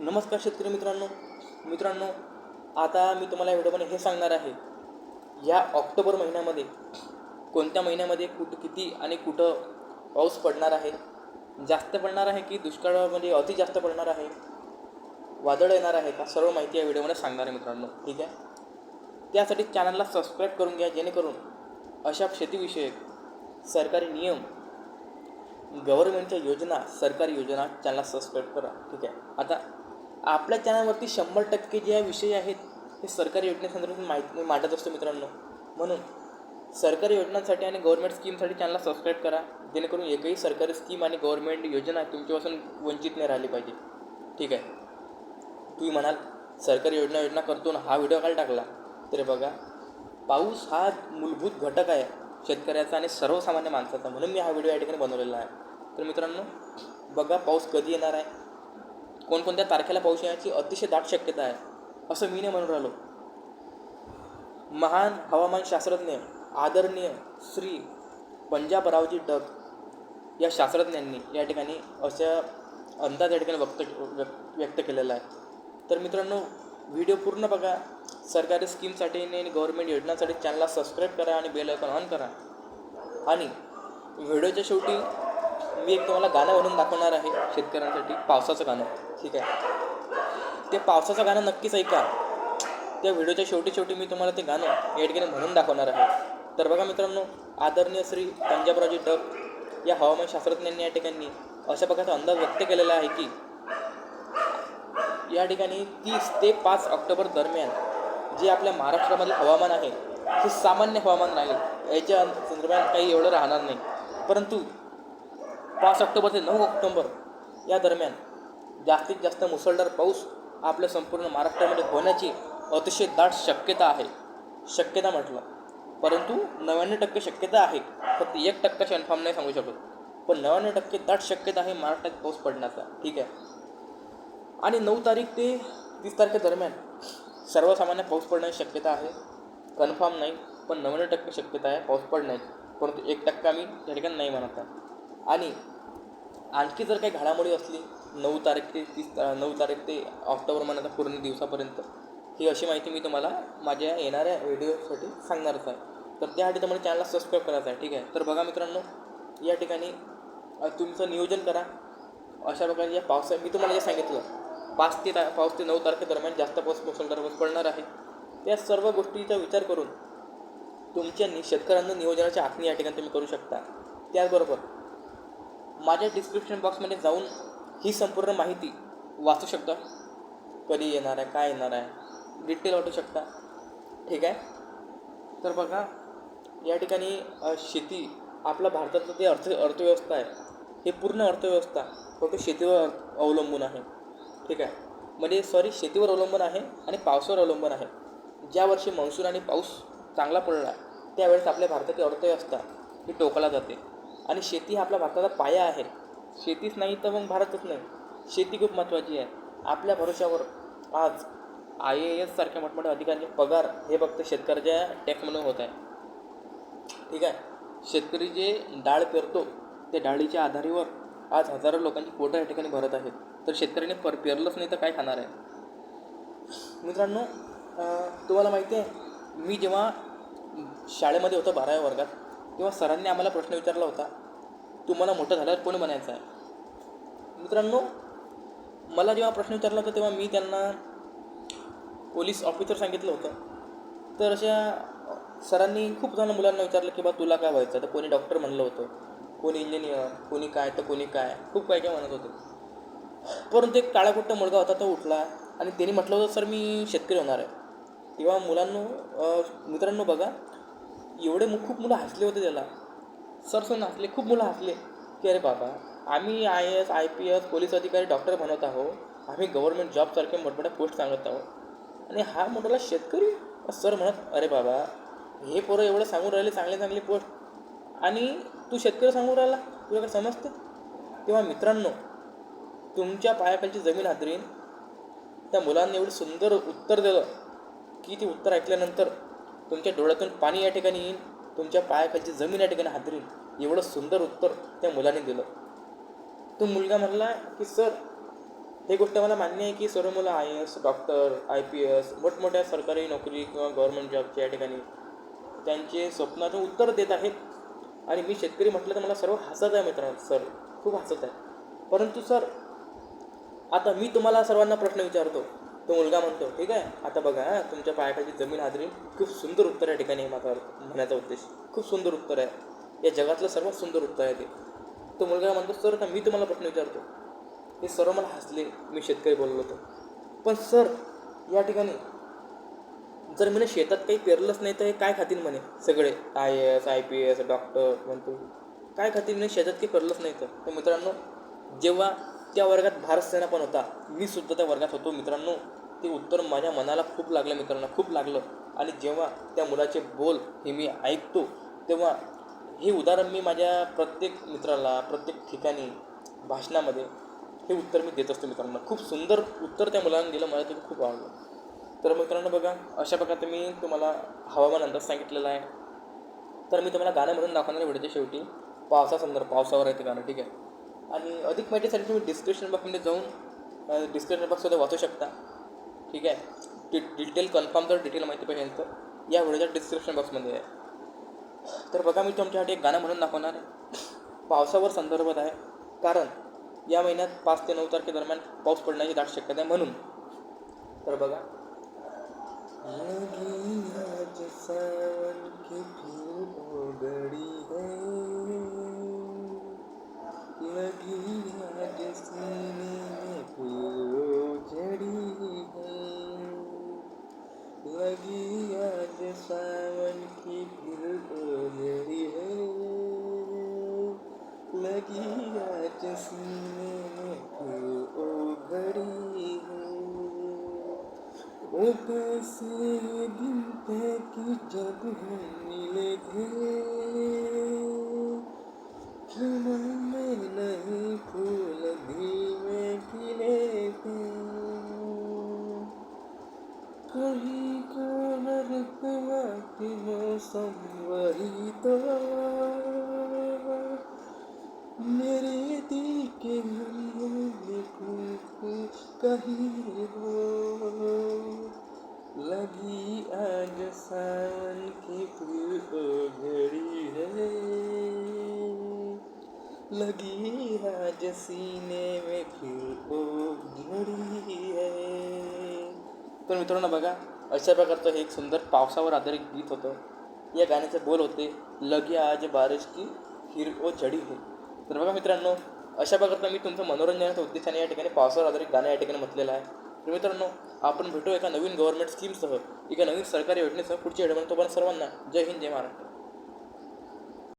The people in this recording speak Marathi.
नमस्कार शेतकरी मित्रांनो. मित्रांनो आता मी तुम्हाला या व्हिडिओमध्ये हे सांगणार आहे या ऑक्टोबर महिन्यामध्ये कोणत्या महिन्यामध्ये कुठं किती आणि कुठं पाऊस पडणार आहे? जास्त पडणार आहे की दुष्काळामध्ये अति जास्त पडणार आहे? वादळ येणार आहे का? सर्व माहिती या व्हिडिओमध्ये सांगणार आहे मित्रांनो. ठीक आहे? त्यासाठी चॅनलला सबस्क्राईब करून घ्या जेणेकरून अशा शेतीविषयक सरकारी नियम गव्हर्नमेंटच्या योजना सरकारी योजना चॅनलला सबस्क्राईब करा. ठीक आहे? आता आपल्या चॅनलवरती शंभर टक्के जे विषय आहेत हे सरकारी योजनेसंदर्भात माहिती मी मांडत असतो मित्रांनो. म्हणून सरकारी योजनांसाठी आणि गव्हर्मेंट स्कीमसाठी चॅनलला सबस्क्राईब करा. जेणेकरून एकही सरकारी स्कीम आणि गव्हर्मेंट योजना तुमच्यापासून वंचित नाही राहिली पाहिजे. ठीक आहे? तुम्ही म्हणाल सरकारी योजना योजना करतो ना हा व्हिडिओ काल टाकला. तर बघा पाऊस हा मूलभूत घटक आहे शेतकऱ्याचा आणि सर्वसामान्य माणसाचा. म्हणून मी हा व्हिडिओ या ठिकाणी बनवलेला आहे. तर मित्रांनो बघा पाऊस कधी येणार आहे? कोणकोणत्या तारखेला पाऊस येण्याची अतिशय दाट शक्यता आहे असं मी नाही म्हणून राहिलो. महान हवामान शास्त्रज्ञ आदरणीय श्री पंजाब रावजी डग या शास्त्रज्ञांनी या ठिकाणी अशा अंदाज या ठिकाणी व्यक्त व्यक्त व्यक्त केलेला आहे. तर मित्रांनो व्हिडिओ पूर्ण बघा. सरकारी स्कीमसाठी आणि गव्हर्नमेंट योजनांसाठी चॅनलला सबस्क्राईब करा आणि बेल आयकॉन ऑन करा. आणि व्हिडिओच्या शेवटी मी एक तुम्हाला गाणं म्हणून दाखवणार आहे शेतकऱ्यांसाठी पावसाचं गाणं. ठीक आहे? ते पावसाचं गाणं नक्कीच ऐका. त्या व्हिडिओच्या शेवटी शेवटी मी तुम्हाला ते गाणं या म्हणून दाखवणार आहे. तर बघा मित्रांनो आदरणीय श्री पंजाबरावजी डग या हवामान शास्त्रज्ञांनी या ठिकाणी अशा प्रकारचा अंदाज व्यक्त केलेला आहे की या ठिकाणी तीस ते पाच ऑक्टोबर दरम्यान जे आपल्या महाराष्ट्रामधलं हवामान आहे हे सामान्य हवामान राहील. याच्या संदर्भात काही एवढं राहणार नाही. परंतु पाच ऑक्टोबर ते नऊ ऑक्टोबर या दरम्यान जास्तीत जास्त मुसळधार पाऊस आपल्या संपूर्ण महाराष्ट्रामध्ये होण्याची अतिशय दाट शक्यता आहे. शक्यता म्हटलं. परंतु नव्याण्णव टक्के शक्यता आहे. फक्त एक टक्का कन्फर्म नाही सांगू शकत. पण नव्याण्णव टक्के दाट शक्यता आहे महाराष्ट्रात पाऊस पडण्याचा. ठीक आहे? आणि नऊ तारीख ते तीस तारखेदरम्यान सर्वसामान्य पाऊस पडण्याची शक्यता आहे. कन्फर्म नाही पण नव्याण्णव टक्के शक्यता आहे पाऊस पडण्याची. परंतु एक टक्का मी त्या ठिकाणी नाही म्हणत आहे. आणि आणखी जर काही घडामोडी असली नऊ तारीख ते तीस नऊ तारीख ते ऑक्टोबर महिन्याच्या पूर्ण दिवसापर्यंत ही अशी माहिती मी तुम्हाला माझ्या येणाऱ्या व्हिडिओसाठी सांगणारच आहे. तर त्यासाठी तुम्हाला चॅनलला सबस्क्राईब करायचं आहे ठीक आहे? तर बघा मित्रांनो या ठिकाणी तुमचं नियोजन करा. अशा प्रकारे या पावसा मी तुम्हाला जे सांगितलं पाच ते ता पाच ते नऊ तारखेदरम्यान जास्त पाऊस मुसळधार पाऊस पडणार आहे. त्या सर्व गोष्टीचा विचार करून तुमच्या नि शेतकऱ्यांना नियोजनाची आखणी या ठिकाणी तुम्ही करू शकता. त्याचबरोबर माझ्या डिस्क्रिप्शन बॉक्समध्ये जाऊन ही संपूर्ण माहिती वाचू शकता. कधी येणार आहे काय येणार आहे डिटेल वाटू शकता. ठीक आहे? तर बघा या ठिकाणी शेती आपला भारताचं जे अर्थ अर्थव्यवस्था आहे हे पूर्ण अर्थव्यवस्था फक्त शेतीवर अवलंबून आहे. ठीक आहे? म्हणजे सॉरी शेतीवर अवलंबून आहे आणि पावसावर अवलंबून आहे. ज्या वर्षी मान्सून आणि पाऊस चांगला पडला त्यावेळेस आपल्या भारताची अर्थव्यवस्था ही टोकाला जाते. आणि शेती हा आपल्या भारताचा पाया आहे. शेतीच नाही तर मग भारतच नाही. शेती खूप महत्त्वाची आहे. आपल्या भरोश्यावर आज आय ए एस सारख्या मोठमोठ्या अधिकाऱ्यांचे पगार हे फक्त शेतकऱ्याच्या टॅक्समधून होत आहे. ठीक आहे? शेतकरी जे डाळ पेरतो त्या डाळीच्या आधारीवर आज हजारो लोकांची पोटं या ठिकाणी भरत आहेत. तर शेतकऱ्याने पर पेरलंच नाही तर काय खाणार आहे? मित्रांनो तुम्हाला माहिती आहे मी जेव्हा शाळेमध्ये होतो बाराव्या वर्गात तेव्हा सरांनी आम्हाला प्रश्न विचारला होता तुम्हाला मोठं झाल्यावर कोण बनायचं आहे? मित्रांनो मला जेव्हा प्रश्न विचारला होता तेव्हा मी त्यांना पोलीस ऑफिसर सांगितलं होतं. तर अशा सरांनी खूप जण मुलांना विचारलं की बा तुला काय व्हायचं तर कोणी डॉक्टर म्हणलं होतं कोणी इंजिनियर कोणी काय तर कोणी काय खूप काय काय म्हणत होते. परंतु एक काळाकुट्ट मुलगा होता तो उठला आणि त्यांनी म्हटलं होतं सर मी शेतकरी होणार आहे. तेव्हा मुलांनो मित्रांनो बघा एवढे मग खूप मुलं हसले होते त्याला. सर सर हसले खूप मुलं हसले की अरे बाबा आम्ही I S I P S police अधिकारी डॉक्टर बनवत आहोत. आम्ही गव्हर्नमेंट जॉबसारखे मोठमोठ्या पोस्ट सांगत आहोत. आणि हा मोठाला शेतकरी? सर म्हणत अरे बाबा हे पोरं एवढं सांगून राहिले चांगले चांगले पोस्ट. आणि तू शेतकरी सांगून राहिला तुला काय तेव्हा मित्रांनो तुमच्या पायाखालची जमीन हादरीन. त्या मुलांनी एवढं सुंदर उत्तर दिलं की ते उत्तर ऐकल्यानंतर तुमच्या डोळ्यातून पाणी या ठिकाणी येईल तुमच्या पायाखालची जमीन या ठिकाणी हादरेल. एवढं सुंदर उत्तर त्या मुलाने दिलं. तो मुलगा म्हणला की सर हे गोष्ट मला मान्य आहे की सर्व मुलं I S doctor I P S मोठमोठ्या सरकारी नोकरी किंवा गव्हर्मेंट जॉबच्या या ठिकाणी त्यांचे स्वप्नाचं उत्तर देत आहेत. आणि मी शेतकरी म्हटलं तर मला सर्व हसत आहे मित्रांनो सर. खूप हसत आहे. परंतु सर आता मी तुम्हाला सर्वांना प्रश्न विचारतो. तो मुलगा म्हणतो ठीक आहे आता बघा हां तुमच्या पायाखाली जमीन हादरी. खूप सुंदर उत्तर या ठिकाणी माझा म्हणायचा उद्देश. खूप सुंदर उत्तर आहे. या जगातलं सर्वात सुंदर उत्तर आहे ते. तो मुलगा म्हणतो सर आता मी तुम्हाला प्रश्न विचारतो. हे सर्व मला हसले. मी शेतकरी बोललो होतो. पण सर या ठिकाणी जर मी शेतात काही पेरलंच नाही तर हे काय खातील म्हणे? सगळे. I S I P S doctor म्हणतो काय खातील म्हणे? शेतात काही पेरलंच नाही तर मित्रांनो जेव्हा त्या वर्गात भारत सेना पण होता. मी सुद्धा त्या वर्गात होतो. मित्रांनो ते उत्तर माझ्या मनाला खूप लागलं मित्रांनो खूप लागलं. आणि जेव्हा त्या मुलाचे बोल हे मी ऐकतो तेव्हा हे उदाहरण मी माझ्या प्रत्येक मित्राला प्रत्येक ठिकाणी भाषणामध्ये हे उत्तर मी देत असतो मित्रांनो. खूप सुंदर उत्तर त्या मुलांना दिलं मला ते खूप आवडलं. तर मित्रांनो बघा अशा प्रकारे मी तुम्हाला हवामान अंदाज सांगितलेला आहे. तर मी तुम्हाला गाणं म्हणून दाखवणार व्हिडिओच्या शेवटी. पावसासंदर्भ पावसावर आहे ते गाणं ठीक आहे. आणि अधिक माहितीसाठी तुम्ही डिस्क्रिप्शन बॉक्समध्ये जाऊन डिस्क्रिप्शन बॉक्समध्ये वाचू शकता. ठीक आहे? डि डिटेल कन्फर्म जर डिटेल माहिती पाहिजे तर या व्हिडिओच्या डिस्क्रिप्शन बॉक्समध्ये आहे. तर बघा मी तुमच्यासाठी एक गाणं म्हणून दाखवणार आहे. पावसावर संदर्भात आहे. कारण या महिन्यात पाच ते नऊ तारखेदरम्यान पाऊस पडण्याची दाट शक्यता आहे म्हणून. तर बघा. सीने है कैसे दिन थे कि जब हम मिले थे चमन में नहीं फूल धीमे खिले थे कहीं को नरकवा की वही तो मेरे के में कहीं हो लगी आज सावन की फिर घड़ी है लगी आज सीने में फिर ओ घड़ी है तर मित्रांनो बघा अशा प्रकारचं हे एक सुंदर पावसावर आधारित गीत होतं या गाण्याचे बोल होते लगी आज बारिश की फिर ओ झडी है तर बघा मित्रांनो अशा प्रकारचं मी तुमचं मनोरंजनाच्या उद्देशाने या ठिकाणी पावसावर आधारित गाणं या ठिकाणी म्हटलेलं आहे. तर मित्रांनो आपण भेटू एका नवीन गव्हर्नमेंट स्कीमसह एका नवीन सरकारी योजनेसह पुढच्या व्हिडिओमध्ये तोपर्यंत सर्वांना जय हिंद जय महाराष्ट्र.